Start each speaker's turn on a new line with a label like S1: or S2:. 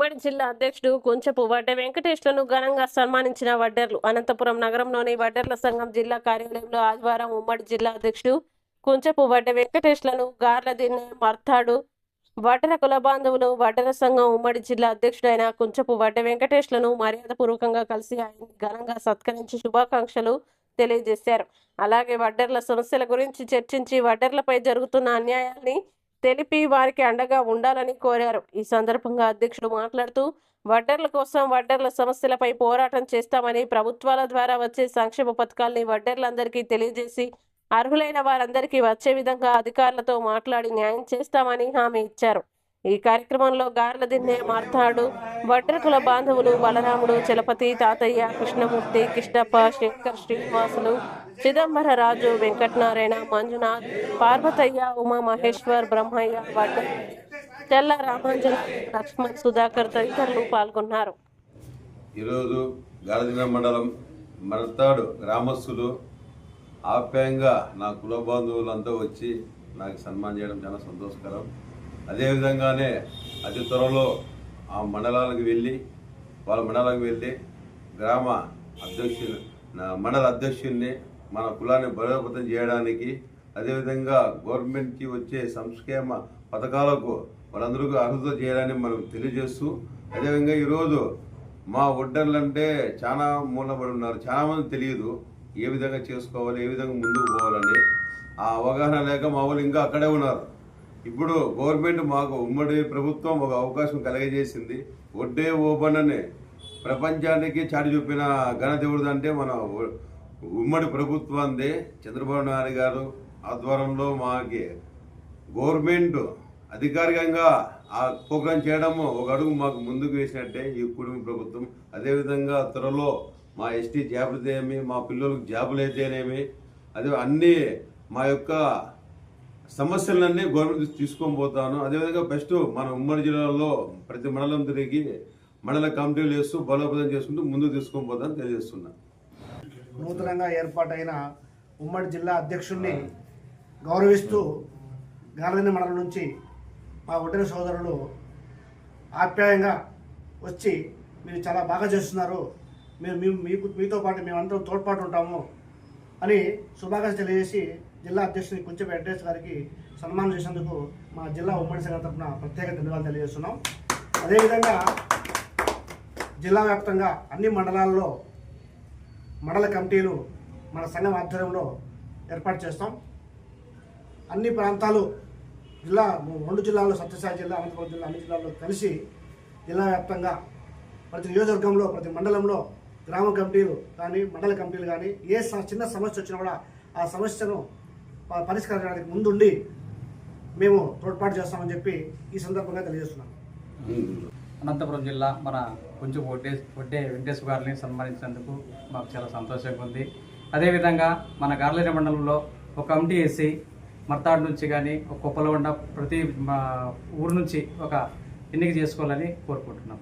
S1: ఉమ్మడి జిల్లా అధ్యక్షుడు కొంచెపు వడ్డే వెంకటేష్లను ఘనంగా సన్మానించిన వడ్డర్లు. అనంతపురం నగరంలోని వడ్డర్ల సంఘం జిల్లా కార్యాలయంలో ఆదివారం ఉమ్మడి జిల్లా అధ్యక్షుడు కొంచెపు వడ్డే వెంకటేష్లను గార్ల దిన్నే మర్తాడు వడ్డర కుల బాంధవులు వడ్డర సంఘం ఉమ్మడి జిల్లా అధ్యక్షుడైన కుంచపు వడ్డే వెంకటేష్లను మర్యాదపూర్వకంగా కలిసి ఆయన ఘనంగా సత్కరించి శుభాకాంక్షలు తెలియజేశారు. అలాగే వడ్డర్ల సమస్యల గురించి చర్చించి వడ్డర్లపై జరుగుతున్న అన్యాయాన్ని తెలిపి వారికి అండగా ఉండాలని కోరారు. ఈ సందర్భంగా అధ్యక్షుడు మాట్లాడుతూ వడ్డర్ల కోసం వడ్డర్ల సమస్యలపై పోరాటం చేస్తామని ప్రభుత్వాల ద్వారా వచ్చే సంక్షేమ పథకాల్ని వడ్డర్లందరికీ తెలియజేసి అర్హులైన వారందరికీ వచ్చే విధంగా అధికారులతో మాట్లాడి న్యాయం చేస్తామని హామీ ఇచ్చారు. ఈ కార్యక్రమంలో గార్ల దిన్నే మార్తాడు వడ్రకుల బాంధవులు బలరాముడు చలపతి తాతయ్య కృష్ణమూర్తి కృష్ణప్ప శంకర్ శ్రీనివాసులు చిదంబర రాజు వెంకటనారాయణ మంజునాథ్ పార్వతయ్య ఉమా మహేశ్వర్ బ్రహ్మయ్య వడ్డ తెల్ల రామాంజన లక్ష్మణ్ సుధాకర్ తదితరులు పాల్గొన్నారు.
S2: ఈరోజు గారదిన మండలం మరతాడు గ్రామస్తులు ఆప్యాయంగా నా కుల బంధువులంతా వచ్చి నాకు సన్మానం చేయడం చాలా సంతోషకరం. అదేవిధంగానే అతి త్వరలో ఆ మండలాలకు వెళ్ళి వాళ్ళ మండలానికి వెళ్ళి గ్రామ అధ్యక్షులు మండల అధ్యక్షుడిని మన కులాన్ని బలోపేతం చేయడానికి అదేవిధంగా గవర్నమెంట్కి వచ్చే సంక్షేమ పథకాలకు వాళ్ళందరికీ అర్హత చేయాలని మనం తెలియజేస్తూ అదేవిధంగా ఈరోజు మా ఒడ్డర్లు అంటే చాలా మూలబడి ఉన్నారు. చాలా మంది తెలియదు ఏ విధంగా చేసుకోవాలి ఏ విధంగా ముందుకు పోవాలని. ఆ అవగాహన లేక మా వాళ్ళు ఇంకా అక్కడే ఉన్నారు. ఇప్పుడు గవర్నమెంట్ మాకు ఉమ్మడి ప్రభుత్వం ఒక అవకాశం కలగజేసింది. ఒడ్డే ఓపెన్ ప్రపంచానికి చాటి చూపిన ఘనదేవుడు అంటే మన ఉమ్మడి ప్రభుత్వందే చంద్రబాబు నాయుడు గారు ఆధ్వర్యంలో మాకి. గవర్నమెంట్ అధికారికంగా ఆ ప్రోగ్రాం చేయడము ఒక అడుగు మాకు ముందుకు వేసినట్టే ఈ కుటుంబ ప్రభుత్వం. అదేవిధంగా త్వరలో మా ఎస్టీ జాబులు అయితేనేమి మా పిల్లలకు జాబులు అయితేనేమి అదే అన్నీ మా యొక్క సమస్యలన్నీ గవర్నమెంట్ తీసుకొని పోతాను. అదేవిధంగా బెస్ట్ మన ఉమ్మడి జిల్లాలో ప్రతి మండలం తిరిగి మండల కమిటీలు వేస్తూ బలోపేతం చేసుకుంటూ ముందుకు తీసుకొని పోతాను తెలియజేస్తున్నా.
S3: నూతనంగా ఏర్పాటైన ఉమ్మడి జిల్లా అధ్యక్షుడిని గౌరవిస్తూ గారదిన మండలం నుంచి మా ఒడ్డిన సోదరులు ఆప్యాయంగా వచ్చి మీరు చాలా బాగా చేస్తున్నారు. మీరు మీకు మీతో పాటు మేమందరం తోడ్పాటు ఉంటాము. అని శుభాకాంక్షలు తెలియజేసి జిల్లా అధ్యక్షుని కొంచెం వెంకటేష్ గారికి సన్మానం చేసినందుకు మా జిల్లా ఉమ్మడి సంఘం తరఫున ప్రత్యేక ధన్యవాదాలు తెలియజేస్తున్నాం. అదేవిధంగా జిల్లా వ్యాప్తంగా అన్ని మండలాల్లో మండల కమిటీలు మన సంఘం ఆధ్వర్యంలో ఏర్పాటు చేస్తాం. అన్ని ప్రాంతాలు జిల్లా రెండు జిల్లాల్లో సత్యసాయి జిల్లా అనంతపురం జిల్లా అన్ని జిల్లాల్లో కలిసి జిల్లా వ్యాప్తంగా ప్రతి నియోజకవర్గంలో ప్రతి మండలంలో గ్రామ కమిటీలు కానీ మండల కమిటీలు కానీ ఏ స- చిన్న సమస్య వచ్చినా కూడా ఆ సమస్యను పరిష్కరించడానికి ముందుండి మేము తోడ్పాటు చేస్తామని చెప్పి ఈ సందర్భంగా తెలియజేస్తున్నాం
S4: అనంతపురం జిల్లా మన కొంచెం ఒడ్డే ఒడ్డే వెంకటేశ్వర గారిని సన్మానించినందుకు మాకు చాలా సంతోషంగా ఉంది. అదేవిధంగా మన గార్లేరు మండలంలో ఒక కమిటీ వేసి మర్తాడు నుంచి కానీ ఒక కుప్పలో ఉన్న ప్రతి మా ఊరు నుంచి ఒక ఎన్నిక చేసుకోవాలని కోరుకుంటున్నాం.